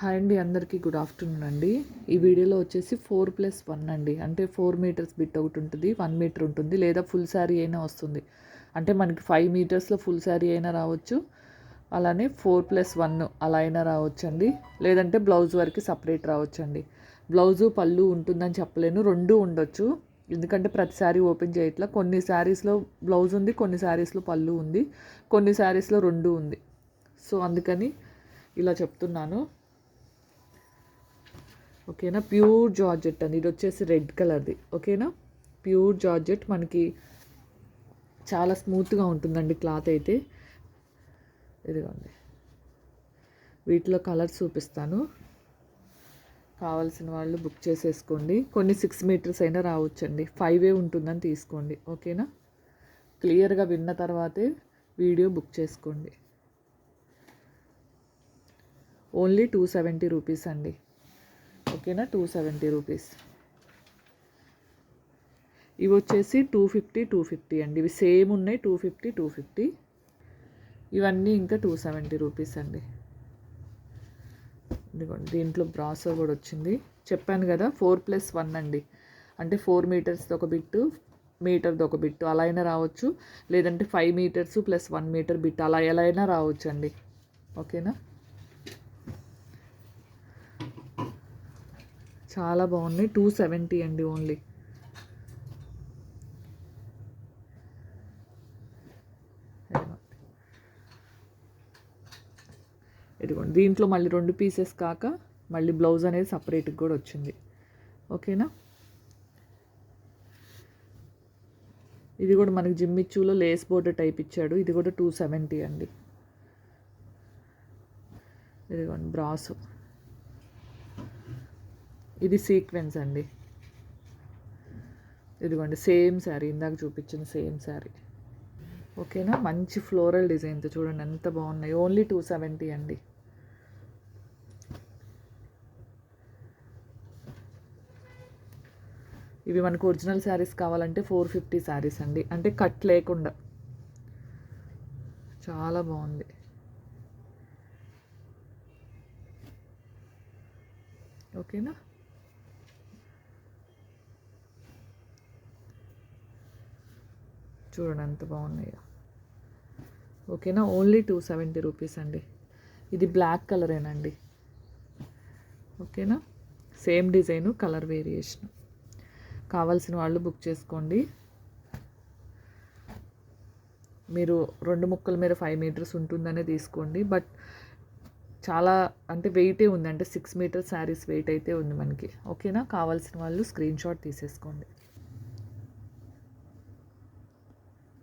Hi అండి అందరికీ good afternoon అండి. ఈ వీడియోలో వచ్చేసి ఫోర్ ప్లస్ వన్ అండి. అంటే ఫోర్ మీటర్స్ బిట్ ఒకటి ఉంటుంది వన్ మీటర్ ఉంటుంది లేదా ఫుల్ శారీ అయినా వస్తుంది. అంటే మనకి ఫైవ్ మీటర్స్లో ఫుల్ శారీ అయినా రావచ్చు అలానే ఫోర్ ప్లస్ వన్ అలా అయినా రావచ్చు అండి లేదంటే బ్లౌజ్ వరకు సపరేట్ రావచ్చు అండి బ్లౌజు పళ్ళు ఉంటుందని చెప్పలేను రెండు ఉండొచ్చు. ఎందుకంటే ప్రతి శారీ ఓపెన్ చేయట్లా. కొన్ని శారీస్లో బ్లౌజ్ ఉంది కొన్ని శారీస్లో పళ్ళు ఉంది కొన్ని శారీస్లో రెండు ఉంది. సో అందుకని ఇలా చెప్తున్నాను. ఓకేనా? ప్యూర్ జార్జెట్ అండి. ఇది వచ్చేసి రెడ్ కలర్ది. ఓకేనా? Pure georgette. మనకి చాలా స్మూత్గా ఉంటుందండి క్లాత్ అయితే. ఇదిగోండి. వీటిలో కలర్స్ చూపిస్తాను. కావాల్సిన వాళ్ళు బుక్ చేసేసుకోండి. కొన్ని సిక్స్ మీటర్స్ అయినా రావచ్చండి. ఫైవే ఉంటుందని తీసుకోండి. ఓకేనా? క్లియర్గా విన్న తర్వాతే వీడియో బుక్ చేసుకోండి. ఓన్లీ టూ సెవెంటీ రూపీస్ అండి. ఓకేనా? టూ సెవెంటీ రూపీస్ ఇవి వచ్చేసి టూ ఫిఫ్టీ టూ ఫిఫ్టీ అండి. ఇవి సేమ్ ఉన్నాయి టూ ఫిఫ్టీ టూ ఫిఫ్టీ ఇవన్నీ ఇంకా టూ సెవెంటీ రూపీస్ అండి. ఇదిగోండి దీంట్లో బ్రాసో కూడా వచ్చింది. చెప్పాను కదా ఫోర్ ప్లస్ వన్ అండి. అంటే ఫోర్ మీటర్స్ది ఒక బిట్టు మీటర్ది ఒక బిట్టు అలా అయినా రావచ్చు. లేదంటే five metres plus one metre bit అలా ఎలా అయినా రావచ్చు అండి ఓకేనా? చాలా బాగున్నాయి. టూ సెవెంటీ అండి ఓన్లీ ఇదిగోండి దీంట్లో మళ్ళీ రెండు పీసెస్ కాక మళ్ళీ బ్లౌజ్ అనేది సపరేట్గా కూడా వచ్చింది. ఓకేనా ఇది కూడా మనకి జిమ్మిచ్చులో లేస్ బోర్డర్ టైప్ ఇచ్చాడు. ఇది కూడా టూ సెవెంటీ అండి. ఇదిగోండి బ్రాసు ఇది సీక్వెన్స్ అండి. ఇదిగోండి సేమ్ శారీ ఇందాక చూపించిన సేమ్ శారీ ఓకేనా? మంచి ఫ్లోరల్ డిజైన్తో చూడండి ఎంత బాగున్నాయి. ఓన్లీ టూ సెవెంటీ అండి. ఇవి మనకు ఒరిజినల్ శారీస్ కావాలంటే ఫోర్ ఫిఫ్టీ శారీస్ అండి. అంటే కట్ లేకుండా. చాలా బాగుంది. ఓకేనా? చూడండి ఎంత బాగున్నాయో. ఓకేనా? ఓన్లీ టూ సెవెంటీ రూపీస్ అండి. ఇది బ్లాక్ కలరేనండి. ఓకేనా? Same design colour variation. కావాల్సిన వాళ్ళు బుక్ చేసుకోండి. మీరు రెండు ముక్కల మీద ఫైవ్ మీటర్స్ ఉంటుందనే తీసుకోండి. బట్ చాలా అంటే వెయిటే ఉంది అంటే సిక్స్ మీటర్స్ శారీస్ వెయిట్ అయితే ఉంది మనకి. ఓకేనా? కావాల్సిన వాళ్ళు స్క్రీన్ షాట్ తీసేసుకోండి.